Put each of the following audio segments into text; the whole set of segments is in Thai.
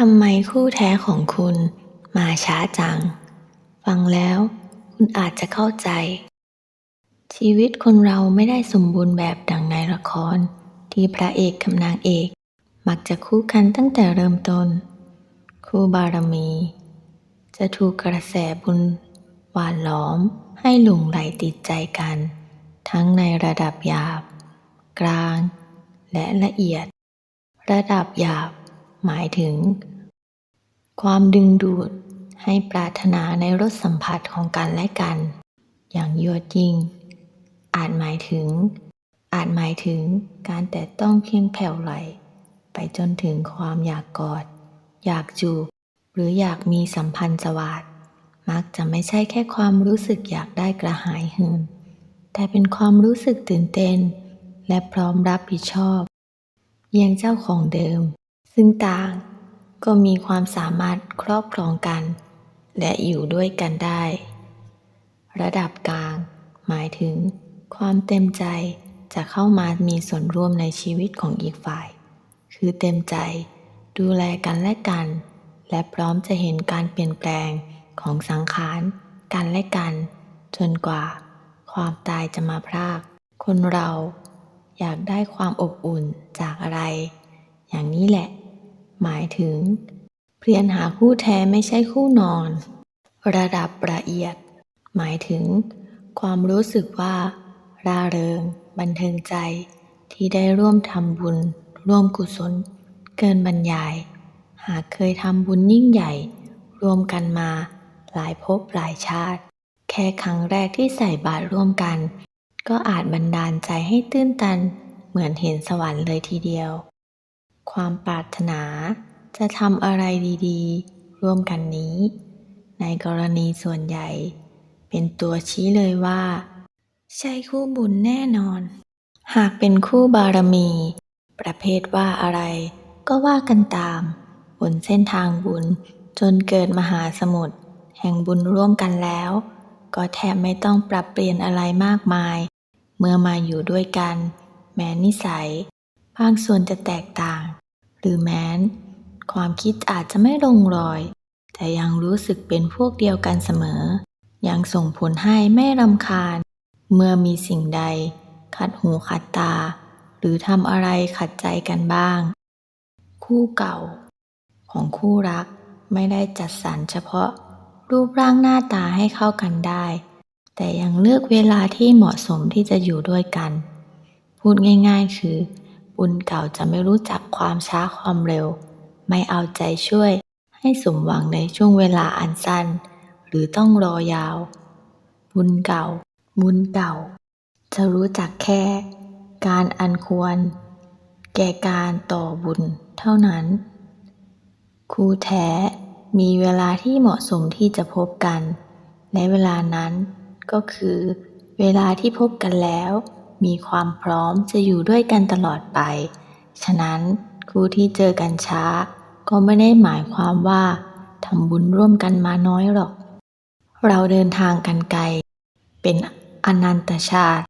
ทำไมคู่แท้ของคุณมาช้าจัง ฟังแล้วคุณอาจจะเข้าใจ ชีวิตคนเราไม่ได้สมบูรณ์แบบดังในละคร ที่พระเอกกับนางเอก มักจะคู่กันตั้งแต่เริ่มต้น คู่บารมี จะถูกกระแสบุญหวานล้อมให้หลงไหลติดใจกัน ทั้งในระดับหยาบ กลาง และละเอียด ระดับหยาบ หมายถึง ความดึงดูดให้ปรารถนาในรสสัมผัสของกันและกัน อย่างยวดยิ่ง อาจหมายถึง อาจหมายถึงการแต่ต้องเพียงแผ่วไหล ไปจนถึงความอยากกอด อยากจูบ หรืออยากมีสัมพันธ์สวัสดมักจะไม่ใช่แค่ความรู้สึกอยากได้กระหายหืนแต่เป็นความรู้สึกตื่นเต้น และพร้อมรับผิดชอบเยียงเจ้าของเดิม ซึ่งต่างก็มีความสามารถครอบครองกัน และอยู่ด้วยกันได้ ระดับกลาง หมายถึง ความเต็มใจจะเข้ามามีส่วนร่วมในชีวิตของอีกฝ่าย คือเต็มใจ ดูแลกันและกัน และพร้อมจะเห็นการเปลี่ยนแปลงของสังขารกันและกัน จนกว่า ความตายจะมาพราก คนเราอยากได้ความอบอุ่นจากอะไร อย่างนี้แหละ หมายถึง เพียรหาคู่แท้ไม่ใช่คู่นอน ระดับละเอียด หมายถึง ความรู้สึกว่าร่าเริง บันเทิงใจ ที่ได้ร่วมทำบุญ ร่วมกุศล เกินบรรยาย หากเคยทำบุญยิ่งใหญ่ รวมกันมา หลายภพหลายชาติ แค่ครั้งแรกที่ใส่บาตรร่วมกัน ก็อาจบันดาลใจให้ตื้นตัน เหมือนเห็นสวรรค์เลยทีเดียว ความปรารถนา จะทำอะไรดีๆ ร่วมกันนี้ ในกรณีส่วนใหญ่ เป็นตัวชี้เลยว่า ใช่คู่บุญแน่นอน หากเป็นคู่บารมี ประเภทว่าอะไร ก็ว่ากันตาม บนเส้นทางบุญจนเกิดมหาสมุทรแห่งบุญร่วมกันแล้ว ก็แทบไม่ต้องปรับเปลี่ยนอะไรมากมาย เมื่อมาอยู่ด้วยกัน แม้นิสัย บางส่วนจะแตกต่าง หรือแม้น ความคิดอาจจะไม่ลงรอย แต่ยังรู้สึกเป็นพวกเดียวกันเสมอ ยังส่งผลให้ไม่รำคาญ เมื่อมีสิ่งใด ขัดหูขัดตา หรือทำอะไรขัดใจกันบ้าง คู่เก่า ของคู่รักไม่ได้จัดสรรเฉพาะรูปร่างหน้าตาให้เข้ากันได้ แต่ยังเลือกเวลาที่เหมาะสมที่จะอยู่ด้วยกัน พูดง่าย ๆ คือ บุญเก่าจะไม่รู้จักความช้าความเร็ว ไม่เอาใจช่วย ให้สมหวังในช่วงเวลาอันสั้น หรือต้องรอยาว บุญเก่า บุญเก่า จะรู้จักแค่ การอันควร แก่การต่อบุญเท่านั้นครูแท้มีเวลาที่เหมาะสมที่จะพบกัน และเวลานั้นก็คือ เวลาที่พบกันแล้ว มีความพร้อมจะอยู่ด้วยกันตลอดไป ฉะนั้นคู่ที่เจอกันช้า ก็ไม่ได้หมายความว่าทำบุญร่วมกันมาน้อยหรอก เราเดินทางกันไกล เป็นอนันตชาติ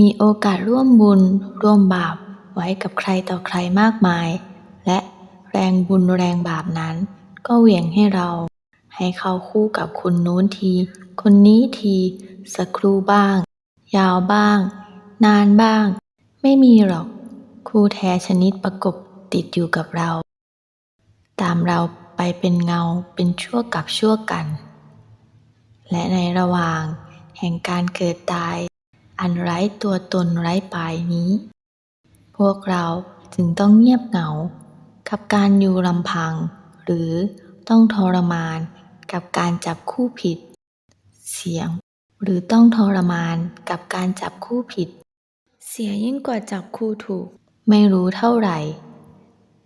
มีโอกาสร่วมบุญร่วมบาปไว้กับใครต่อใครมากมาย และแรงบุญแรงบาปนั้น ก็เหวี่ยงให้เรา ให้เข้าคู่กับคนนู้นที คนนี้ที สักครู่บ้าง ยาวบ้าง นานบ้าง ไม่มีหรอก คู่แท้ชนิดประกบติดอยู่กับเรา ตามเราไปเป็นเงาเป็นชั่วกับชั่วกัน และในระหว่างแห่งการเกิดตาย อันไร้ตัวตนไร้ปลายนี้ พวกเราจึงต้องเงียบเหงา กับการอยู่ลำพัง หรือต้องทรมานกับการจับคู่ผิด เสียง หรือต้องทรมานกับการจับคู่ผิด เสียยิ่งกว่าจับคู่ถูก ไม่รู้เท่าไหร่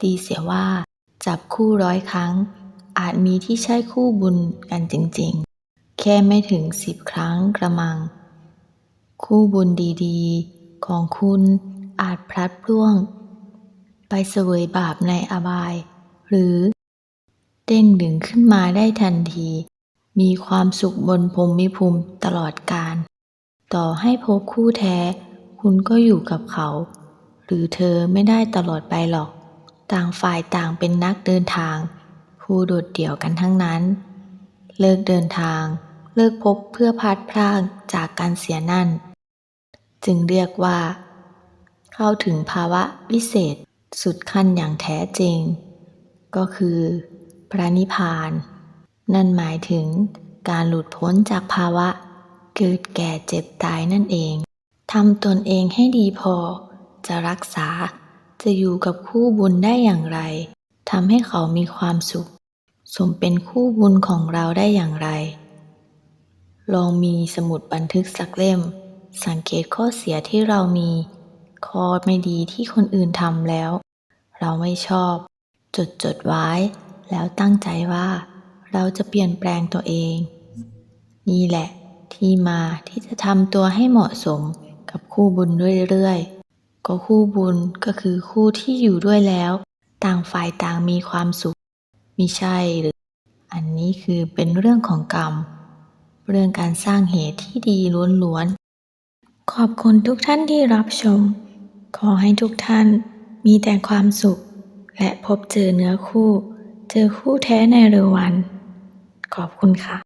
ดีเสียว่า จับคู่ร้อยครั้ง อาจมีที่ใช่คู่บุญกันจริงๆ แค่ไม่ถึงสิบครั้งกระมัง คู่บุญดีๆ ของคุณอาจพลัดพร่วง ไปเสวยบาปในอบาย หรือเด้งดึงขึ้นมาได้ทันที มีความสุขบนพรหมิภูมิตลอดกาลต่อให้พบคู่แท้ คุณก็อยู่กับเขา หรือเธอไม่ได้ตลอดไปหรอก ต่างฝ่ายต่างเป็นนักเดินทางคู่โดดเดี่ยวกันทั้งนั้น เลิกเดินทาง เลิกพบเพื่อพัดพรากจากการเสียนั่น จึงเรียกว่า เข้าถึงภาวะวิเศษสุดขั้นอย่างแท้จริง ก็คือ พระนิพพาน นั่นหมายถึงการหลุดพ้นจากภาวะเกิดแก่เจ็บตายนั่นเอง ทำตนเองให้ดีพอ จะรักษา จะอยู่กับคู่บุญได้อย่างไรทำให้เขามีความสุข สมเป็นคู่บุญของเราได้อย่างไร ลองมีสมุดบันทึกสักเล่ม สังเกตข้อเสียที่เรามี ข้อไม่ดีที่คนอื่นทำแล้ว เราไม่ชอบ จดจดไว้ แล้วตั้งใจว่า เราจะเปลี่ยนแปลงตัวเอง นี่แหละที่มาที่จะทำตัวให้เหมาะสม กับคู่บุญเรื่อยๆ ก็คู่บุญก็คือคู่ที่อยู่ด้วยแล้ว ต่างฝ่ายต่างมีความสุขมิใช่หรือ อันนี้คือเป็นเรื่องของกรรม เรื่องการสร้างเหตุที่ดีล้วนๆ ขอบคุณทุกท่านที่รับชม ขอให้ทุกท่านมีแต่ความสุข และพบเจอเนื้อคู่ เจอคู่แท้ในเร็ววัน ขอบคุณค่ะ